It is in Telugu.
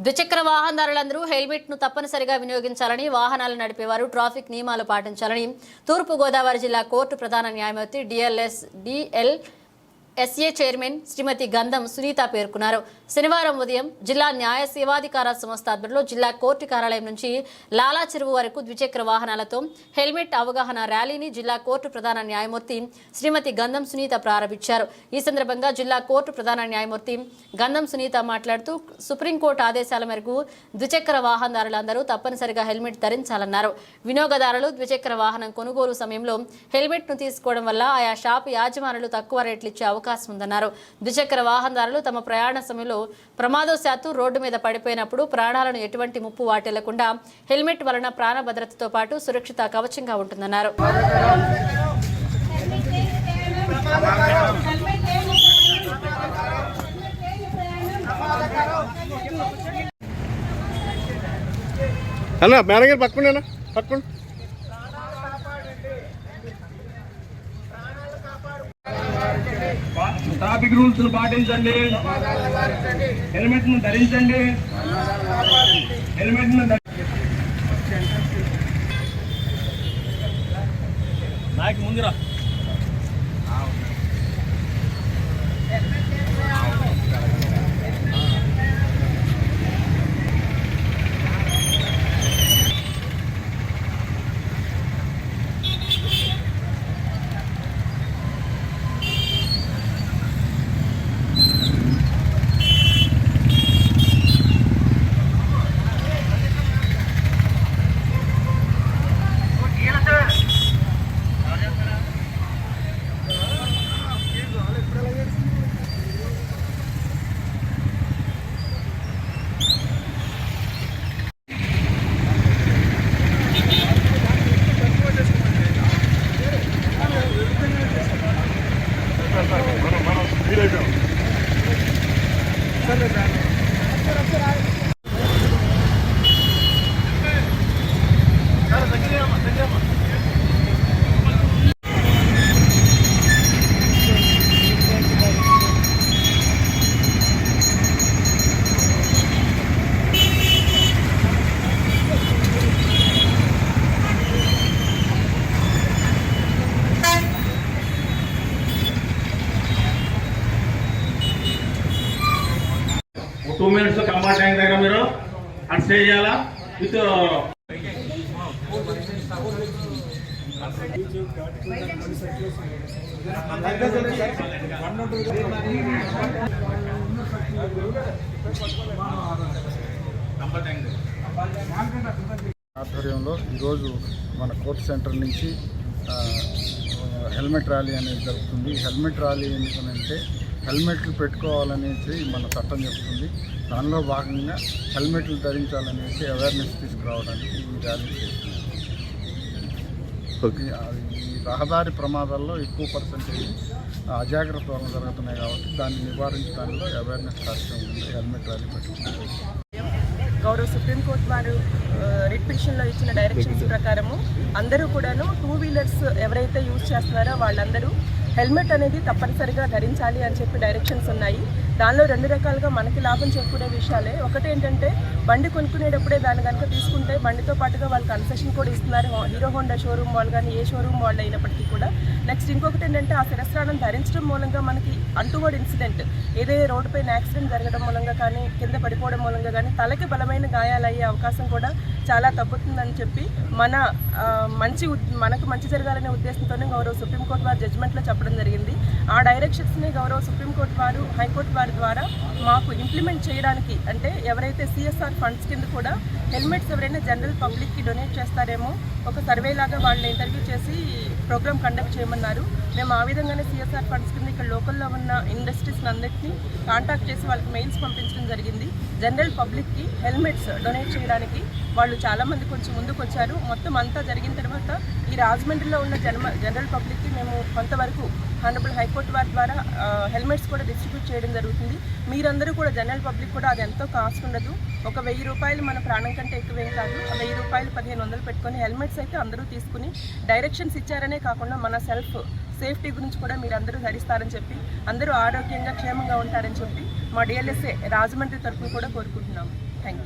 ద్విచక్ర వాహనదారులందరూ హెల్మెట్ను తప్పనిసరిగా వినియోగించాలని వాహనాలు నడిపేవారు ట్రాఫిక్ నియమాలు పాటించాలని తూర్పుగోదావరి జిల్లా కోర్టు ప్రధాన న్యాయమూర్తి DLS DL SA chairman Shrimati Gandham Sunitha పేర్కొన్నారు. శనివారం ఉదయం జిల్లా న్యాయ సేవాధికార సంస్థ ఆధ్వర్యంలో జిల్లా కోర్టు కార్యాలయం నుంచి లాలా చెరువు వరకు ద్విచక్ర వాహనాలతో హెల్మెట్ అవగాహన ర్యాలీని జిల్లా కోర్టు ప్రధాన న్యాయమూర్తి శ్రీమతి గంధం సునీత ప్రారంభించారు. ఈ సందర్భంగా జిల్లా కోర్టు ప్రధాన న్యాయమూర్తి గంధం సునీత మాట్లాడుతూ సుప్రీంకోర్టు ఆదేశాల మేరకు ద్విచక్ర వాహనదారులందరూ తప్పనిసరిగా హెల్మెట్ ధరించాలన్నారు. వినియోగదారులు ద్విచక్ర వాహనం కొనుగోలు సమయంలో హెల్మెట్ను తీసుకోవడం వల్ల ఆయా షాపు యాజమానులు తక్కువ రేట్లు ఇచ్చే అవకాశం ఉందన్నారు ద్విచక్ర వాహనదారులు తమ ప్రయాణ సమయంలో ప్రమాదవశాత్తు రోడ్డు మీద పడిపోయినప్పుడు ప్రాణాలను ఎటువంటి ముప్పు వాటిల్లకుండా హెల్మెట్ వలన ప్రాణ భద్రతతో పాటు సురక్షిత కవచంగా ఉంటుందన్నారు. అన్న మేనేజర్ పట్టుకోండి అన్న పట్టుకోండి. ట్రాఫిక్ రూల్స్ పాటించండి. హెల్మెట్ను ధరించండి. హెల్మెట్ను నాకు ముందురా. ముందురా టూ మినిట్స్ కంబా ట్యాంక్ దగ్గర మీరు అటు స్టే చేయాలా విత్ ఆధ్వర్యంలో ఈరోజు మన కోర్టు సెంటర్ నుంచి హెల్మెట్ ర్యాలీ అనేది జరుగుతుంది. హెల్మెట్ ర్యాలీ ఎందుకనంటే హెల్మెట్లు పెట్టుకోవాలనేసి మన చట్టం చెప్తుంది. దానిలో భాగంగా హెల్మెట్లు ధరించాలనేసి అవేర్నెస్ తీసుకురావడానికి ఈ ర్యాలీ చేస్తుంది ఈ- రహదారి ప్రమాదాల్లో ఎక్కువ పర్సెంటేజ్ అజాగ్రత్త వల్ల జరుగుతున్నాయి కాబట్టి దాన్ని నివారించడంలో అవేర్నెస్ కార్యక్రమం ఉంది. హెల్మెట్ ర్యాలీ పెట్టుకుంటుంది గౌరవ సుప్రీంకోర్టు వారు రిట్ పిటిషన్లో ఇచ్చిన డైరెక్షన్స్ ప్రకారము అందరూ కూడాను టూ వీలర్స్ ఎవరైతే యూజ్ చేస్తున్నారో వాళ్ళందరూ హెల్మెట్ అనేది తప్పనిసరిగా ధరించాలి అని చెప్పి డైరెక్షన్స్ ఉన్నాయి. దానిలో రెండు రకాలుగా మనకి లాభం చేకూరే విషయాలే. ఒకటి ఏంటంటే బండి కొనుక్కునేటప్పుడే దాన్ని కనుక తీసుకుంటే బండితో పాటుగా వాళ్ళు కన్సెషన్ కూడా ఇస్తున్నారు. హీరో హోండా షోరూమ్ వాళ్ళు కానీ ఏ షోరూమ్ వాళ్ళు అయినప్పటికీ కూడా. నెక్స్ట్ ఇంకొకటి ఏంటంటే ఆ శిరస్రాణం ధరించడం మూలంగా మనకి అంటువర్డ్ ఇన్సిడెంట్ ఏదే రోడ్డుపైన యాక్సిడెంట్ జరగడం మూలంగా కానీ కింద పడిపోవడం మూలంగా కానీ తలకి బలమైన గాయాలయ్యే అవకాశం కూడా చాలా తగ్గుతుందని చెప్పి మన మంచి మనకు మంచి జరగాలనే ఉద్దేశంతోనే గౌరవ సుప్రీంకోర్టు వారు జడ్జిమెంట్లో చెప్పడం జరిగింది. ఆ డైరెక్షన్స్ని గౌరవ సుప్రీంకోర్టు వారు హైకోర్టు వారు ద్వారా మాకు ఇంప్లిమెంట్ చేయడానికి అంటే ఎవరైతే సిఎస్ఆర్ ఫండ్స్ కింద కూడా హెల్మెట్స్ ఎవరైనా జనరల్ పబ్లిక్కి డొనేట్ చేస్తారేమో ఒక సర్వే లాగా వాళ్ళని ఇంటర్వ్యూ చేసి ప్రోగ్రామ్ కండక్ట్ చేయమన్నారు. మేము ఆ విధంగానే సిఎస్ఆర్ ఫండ్స్ కింద ఇక్కడ లోకల్లో ఉన్న ఇండస్ట్రీస్ అందరినీ కాంటాక్ట్ చేసి వాళ్ళకి మెయిల్స్ పంపించడం జరిగింది. జనరల్ పబ్లిక్కి హెల్మెట్స్ డొనేట్ చేయడానికి వాళ్ళు చాలామంది కొంచెం ముందుకు వచ్చారు మొత్తం అంతా జరిగిన తర్వాత ఈ రాజమండ్రిలో ఉన్న జన్మ జనరల్ పబ్లిక్కి మేము కొంతవరకు హానరబుల్ హైకోర్టు వారి ద్వారా హెల్మెట్స్ కూడా డిస్ట్రిబ్యూట్ చేయడం జరుగుతుంది. మీరందరూ కూడా జనరల్ పబ్లిక్ కూడా అది ఎంతో కాస్ట్ ఉండదు. ఒక వెయ్యి రూపాయలు మన ప్రాణం కంటే ఎక్కువేం కాదు. ఆ వెయ్యి రూపాయలు పదిహేను వందలు పెట్టుకొని హెల్మెట్స్ అయితే అందరూ తీసుకుని డైరెక్షన్స్ ఇచ్చారనే కాకుండా మన సెల్ఫ్ సేఫ్టీ గురించి కూడా మీరు అందరూ ధరిస్తారని చెప్పి అందరూ ఆరోగ్యంగా క్షేమంగా ఉంటారని చెప్పి మా డిఎల్ఎస్ఏ రాజమండ్రి తరఫున కూడా కోరుకుంటున్నాము.